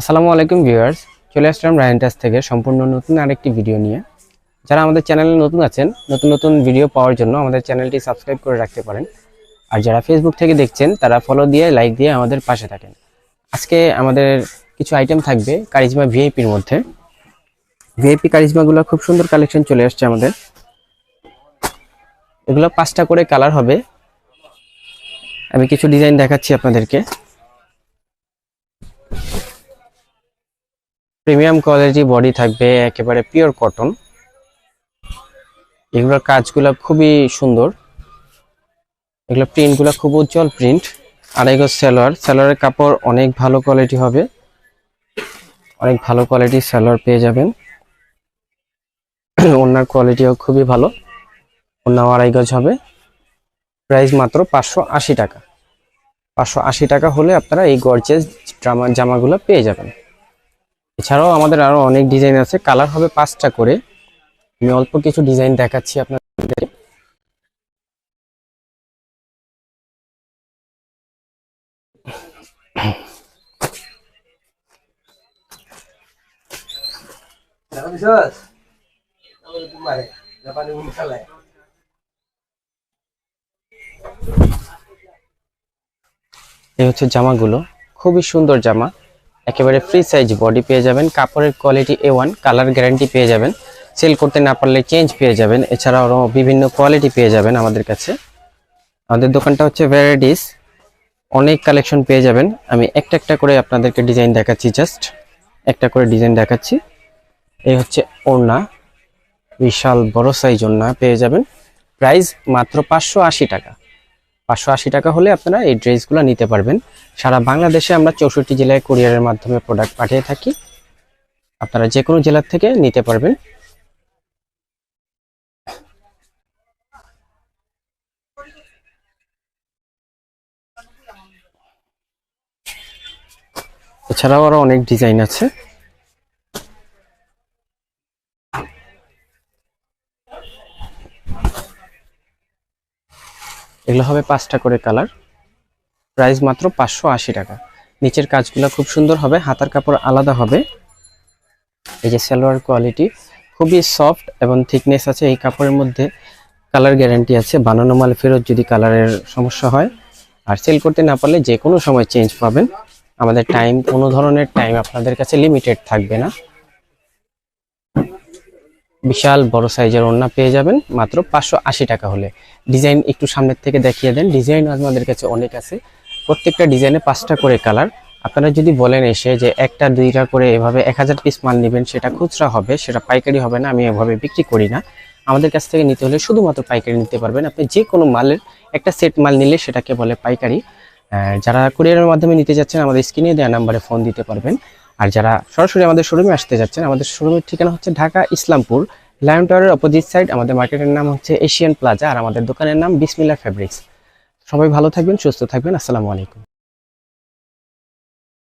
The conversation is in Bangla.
আসসালামু আলাইকুম ভিউয়ার্স, চলে আসলাম রায়নটাস থেকে সম্পূর্ণ নতুন আরেকটি ভিডিও নিয়ে। যারা আমাদের চ্যানেলে নতুন আছেন, নতুন নতুন ভিডিও পাওয়ার জন্য আমাদের চ্যানেলটি সাবস্ক্রাইব করে রাখতে পারেন। আর যারা ফেসবুক থেকে দেখছেন, তারা ফলো দিয়ে লাইক দিয়ে আমাদের পাশে থাকেন। আজকে আমাদের কিছু আইটেম থাকবে কারিজমা ভিআইপির মধ্যে। ভিআইপি কারিজমাগুলো খুব সুন্দর কালেকশন চলে আসছে আমাদের। এগুলো পাঁচটা করে কালার হবে। আমি কিছু ডিজাইন দেখাচ্ছি আপনাদেরকে। প্রিমিয়াম কোয়ালিটি বডি থাকবে, একেবারে পিওর কটন এগুলোর কাজগুলো খুবই সুন্দর। এগুলো প্রিন্টগুলো খুব উজ্জ্বল প্রিন্ট আড়াই গজ সালোয়ার সালোয়ারের কাপড় অনেক ভালো কোয়ালিটি হবে। অনেক ভালো কোয়ালিটির সালোয়ার পেয়ে যাবেন। ওনার কোয়ালিটিও খুবই ভালো। ওনাও আড়াই গজ হবে। প্রাইস মাত্র পাঁচশো আশি টাকা। পাঁচশো আশি টাকা হলে আপনারা এই গর্জেস জামা জামাগুলো পেয়ে যাবেন। এছাড়াও আমাদের আরও অনেক ডিজাইন আছে। কালার হবে পাঁচটা করে। আমি অল্প কিছু ডিজাইন দেখাচ্ছি আপনাদের. এই হচ্ছে জামাগুলো। খুবই সুন্দর জামা। একেবারে ফ্রি সাইজ বডি পেয়ে যাবেন, কাপড়ের quality A one colour guarantee পেয়ে যাবেন সেল করতে না পারলে চেঞ্জ পেয়ে যাবেন, এছাড়াও আরও বিভিন্ন কোয়ালিটি পেয়ে যাবেন আমাদের কাছে। আমাদের দোকানটা হচ্ছে ভ্যারাইটিস অনেক কালেকশন পেয়ে যাবেন। আমি একটা একটা করে আপনাদেরকে ডিজাইন দেখাচ্ছি জাস্ট একটা করে ডিজাইন দেখাচ্ছি। এই হচ্ছে ওড়না, বিশাল বড় সাইজ ওড়না পেয়ে যাবেন। প্রাইস মাত্র পাঁচশো আশি টাকা। পাঁচশো আশি টাকা হলে আপনারা এই ড্রেসগুলো নিতে পারবেন। সারা বাংলাদেশে আমরা চৌষট্টি জেলায় কুরিয়ারের মাধ্যমে প্রোডাক্ট পাঠিয়ে থাকি। আপনারা যে কোনো জেলার থেকে নিতে পারবেন। এছাড়াও আরও অনেক ডিজাইন আছে। এগুলো হবে পাঁচটা করে কালার। প্রাইস মাত্র পাঁচশো আশি টাকা। নিচের কাজগুলো খুব সুন্দর হবে, হাতার কাপড় আলাদা হবে। এই যে সালোয়ার কোয়ালিটি খুবই সফট এবং থিকনেস আছে এই কাপড়ের মধ্যে। কালার গ্যারান্টি আছে, বানানো মাল ফেরত যদি কালারের সমস্যা হয়। আর সেল করতে না পারলে যে কোনো সময় চেঞ্জ পাবেন। আমাদের টাইম কোনো ধরনের টাইম আপনাদের কাছে লিমিটেড থাকবে না। বিশাল বড় সাইজের ওড়না পেয়ে যাবেন, মাত্র পাঁচশো আশি টাকা হলে। ডিজাইন একটু সামনের থেকে দেখিয়ে দেন। ডিজাইন আমাদের কাছে অনেক আছে। প্রত্যেকটা ডিজাইনে পাঁচটা করে কালার। আপনারা যদি বলেন এসে যে একটা, দুইটা করে এভাবে এক হাজার পিস মাল নেবেন, সেটা খুচরা হবে, সেটা পাইকারি হবে না, আমি এভাবে বিক্রি করি না। আমাদের কাছ থেকে নিতে হলে শুধুমাত্র পাইকারি নিতে পারবেন। আপনি যে কোনো মালের একটা সেট মাল নিলে সেটাকে বলে পাইকারি। যারা কুরিয়ারের মাধ্যমে নিতে যাচ্ছেন, আমাদের স্ক্রিনে দেওয়া নাম্বারে ফোন দিতে পারবেন। আর যারা সরাসরি আমাদের শোরুমে আসতে যাচ্ছেন, আমাদের শোরুমের ঠিকানা হচ্ছে ঢাকা ইসলামপুর লায়ন টাওয়ারের অপোজিট সাইড আমাদের মার্কেটের নাম হচ্ছে এশিয়ান প্লাজা আর আমাদের দোকানের নাম বিসমিল্লা ফেব্রিক্স সবাই ভালো থাকবেন, সুস্থ থাকবেন। আসসালামু আলাইকুম।